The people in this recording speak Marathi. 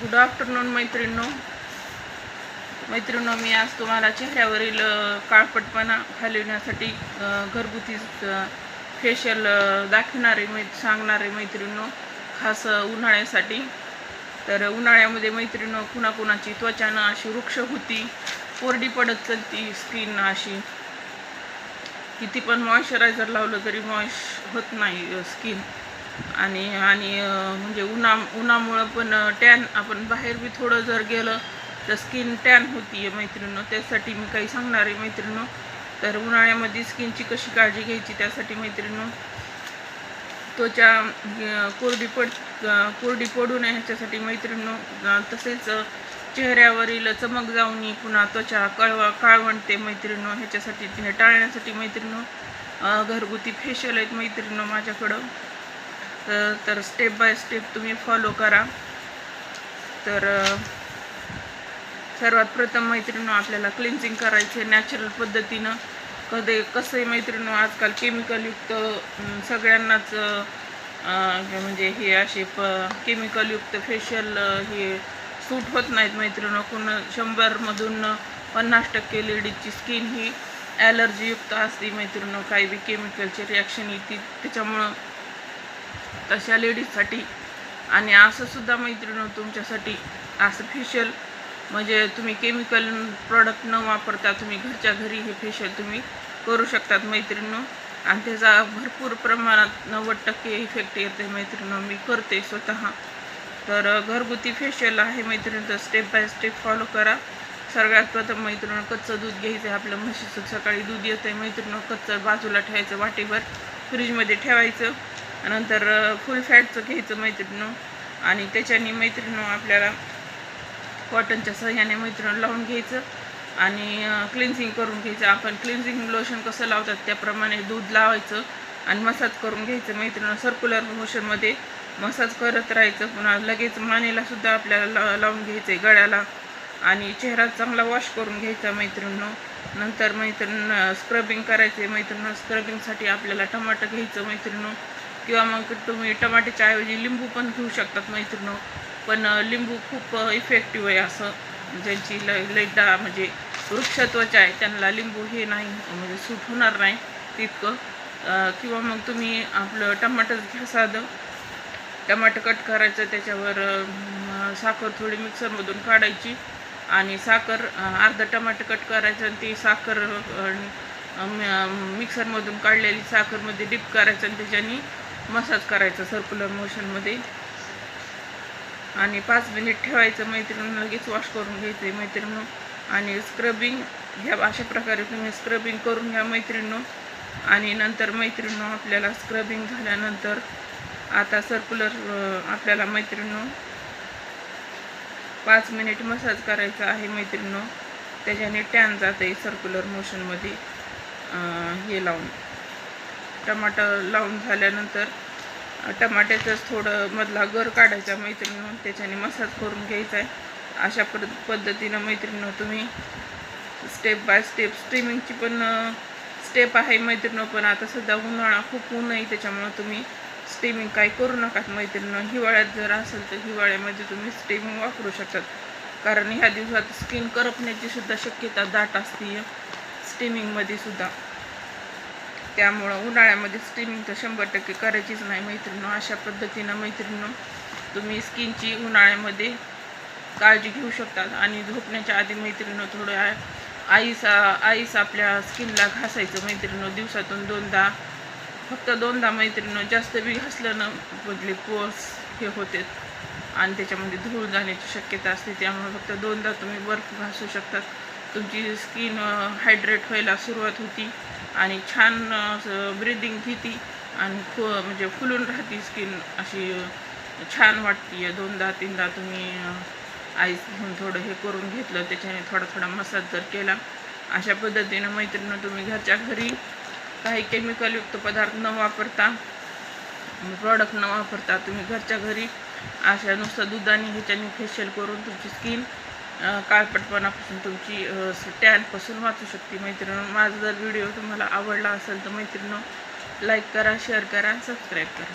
गुड आफ्टरनून मैत्रिणो मैत्रिणो मी आज तुम्हाला चेहऱ्यावरील काळपटपणा घालवण्यासाठी घरगुती फेशियल दाखवणारे मै सांगणारे मैत्रिणो खास उन्हाळ्यासाठी. तर उन्हाळ्यामध्ये मैत्रिणो कुणाकुणाची त्वचानं अशी वृक्ष होती कोरडी पडत चलती स्किन अशी. किती पण मॉइश्चरायझर लावलं तरी मॉइश होत नाही स्किन आणि आणि म्हणजे उन्हा उन्हामुळं पण टॅन आपण बाहेर बी थोडं जर गेलं तर स्किन टॅन होती आहे मैत्रिणीनं. त्यासाठी मी काही सांगणार आहे मैत्रिणीनं. तर उन्हाळ्यामध्ये स्किनची कशी काळजी घ्यायची त्यासाठी मैत्रिणीनं त्वचा कोरडी पड कोरडी पडू नये ह्याच्यासाठी मैत्रिणीनं तसेच चेहऱ्यावरील चमक जाऊन पुन्हा त्वचा कळवा काळवणते मैत्रिणीनं. ह्याच्यासाठी हे टाळण्यासाठी मैत्रिणीनं घरगुती फेशियल आहेत मैत्रिणीनं माझ्याकडं. तर स्टेप बाय स्टेप तुम्ही फॉलो करा. तर सर्वात प्रथम मैत्रिणी आपल्याला क्लिन्झिंग करायचे नॅचरल पद्धतीनं. कधी कसंही मैत्रिणी आजकाल केमिकलयुक्त सगळ्यांनाच म्हणजे हे असे प केमिकलयुक्त फेशियल हे सूट होत नाहीत मैत्रिणी कोण शंभरमधून पन्नास टक्के लेडीजची स्किन ही ॲलर्जीयुक्त असते मैत्रिणी काही बी केमिकलची रिॲक्शन येते त्याच्यामुळं तशा लेडीजसाठी. आणि असं सुद्धा मैत्रिणी तुमच्यासाठी असं फेशियल म्हणजे तुम्ही केमिकल प्रॉडक्ट न वापरता तुम्ही घरच्या घरी हे फेशियल तुम्ही करू शकतात मैत्रिणी आणि त्याचा भरपूर प्रमाणात नव्वद टक्के इफेक्ट येते मैत्रिणी मी करते स्वतः. तर घरगुती फेशियल आहे मैत्रिणी तर स्टेप बाय स्टेप फॉलो करा. सगळ्यात प्रथम मैत्रिणी कच्चं दूध घ्यायचं आहे. आपलं म्हशीचं सकाळी दूध येतं आहे मैत्रिणी कच्चं बाजूला ठेवायचं वाटेवर. फ्रीजमध्ये ठेवायचं. नंतर फुल फॅटचं घ्यायचं मैत्रिणं आणि त्याच्याने मैत्रिणं आपल्याला कॉटनच्या सह्याने मैत्रिणं लावून घ्यायचं. आणि क्लिन्झिंग करून घ्यायचं. आपण क्लिन्झिंग लोशन कसं लावतात त्याप्रमाणे दूध लावायचं आणि मसाज करून घ्यायचं मैत्रिणं सर्क्युलर मोशनमध्ये मसाज करत राहायचं. पुन्हा लगेच मानेलासुद्धा आपल्याला ला लावून घ्यायचं आहे गळ्याला. आणि चेहरा चांगला वॉश करून घ्यायचा मैत्रिणीनं. नंतर मैत्रीण स्क्रबिंग करायचे मैत्रिणीनं स्क्रबिंगसाठी आपल्याला टमाटर घ्यायचं मैत्रिणीनं. किंवा मग तुम्ही टमाट्याच्या ऐवजी लिंबू पण घेऊ शकतात मैत्रिणं पण लिंबू खूप इफेक्टिव्ह आहे असं. ज्यांची ल लैडा म्हणजे वृक्षत्वचा आहे त्यांना लिंबू हे नाही म्हणजे सूट होणार नाही तितकं. किंवा मग तुम्ही आपलं टमाटर घ्या साधं. टमाटर कट करायचं त्याच्यावर साखर थोडी मिक्सरमधून काढायची. आणि साखर अं, अर्धा टमाटर कट करायचं आणि ती साखर मिक्सरमधून काढलेली साखरमध्ये डिप करायचं आणि त्याच्यानी मसाज करायचा सर्क्युलर मोशनमध्ये आणि पाच मिनिट ठेवायचं मैत्रिणी लगेच वॉश करून घ्यायचं मैत्रिणी आणि स्क्रबिंग ह्या अशा प्रकारे तुम्ही स्क्रबिंग करून घ्या मैत्रिणी आणि नंतर मैत्रिणी आपल्याला स्क्रबिंग झाल्यानंतर आता सर्क्युलर आपल्याला मैत्रिणी पाच मिनिट मसाज करायचा आहे मैत्रिणी त्याच्याने टॅन जाते सर्क्युलर मोशनमध्ये हे लावून. टमाटर लावून झाल्यानंतर टमाट्याचंच थोडं मधला गर काढायचा मैत्रिणीनं त्याच्याने मसाज करून घ्यायचा आहे. अशा पद पद्धतीनं मैत्रिणीनं तुम्ही स्टेप बाय स्टेप स्ट्रीमिंगची पण स्टेप आहे मैत्रिणं पण आता सध्या उन्हाळा खूप ऊन आहे त्याच्यामुळं तुम्ही स्टीमिंग काही करू नका मैत्रिणीनं. हिवाळ्यात जर असेल तर हिवाळ्यामध्ये तुम्ही स्टीमिंग वापरू शकतात. कारण ह्या दिवसात स्किन करपण्याची सुद्धा शक्यता दाट असते स्टीमिंगमध्ये सुद्धा. त्यामुळं उन्हाळ्यामध्ये स्टीमिंग तर शंभर टक्के करायचीच नाही मैत्रिणी अशा पद्धतीनं मैत्रिणी तुम्ही स्किनची उन्हाळ्यामध्ये काळजी घेऊ शकतात. आणि झोपण्याच्या आधी मैत्रिणी थोडं आईस आईस आपल्या स्किनला घासायचं मैत्रिणी दिवसातून दोनदा फक्त दोनदा मैत्रिणी जास्त बी घासलं ना बदले पोर्स हे होते. आणि त्याच्यामध्ये धूळ जाण्याची शक्यता असते. त्यामुळे फक्त दोनदा तुम्ही बर्फ घासू शकतात. तुमची स्किन हायड्रेट व्हायला सुरुवात होती. आणि छान ब्रिदिंग घेती आणि फु म्हणजे फुलून राहती स्किन अशी छान वाटते. दोनदा तीनदा तुम्ही आईस घेऊन थोडं हे करून घेतलं त्याच्याने थोडा थोडा मसाज जर केला अशा पद्धतीनं मैत्रिणी तुम्ही घरच्या घरी काही केमिकलयुक्त पदार्थ न वापरता प्रॉडक्ट न वापरता तुम्ही घरच्या घरी अशा नुसतं दुधाने ह्याच्याने फेशियल करून तुमची स्किन काळपटपणापासून तुमची टॅनपासून वाचू शकते मैत्रिणी माझा जर व्हिडिओ तुम्हाला आवडला असेल तर मैत्रिणी लाईक करा शेअर करा सबस्क्राईब करा.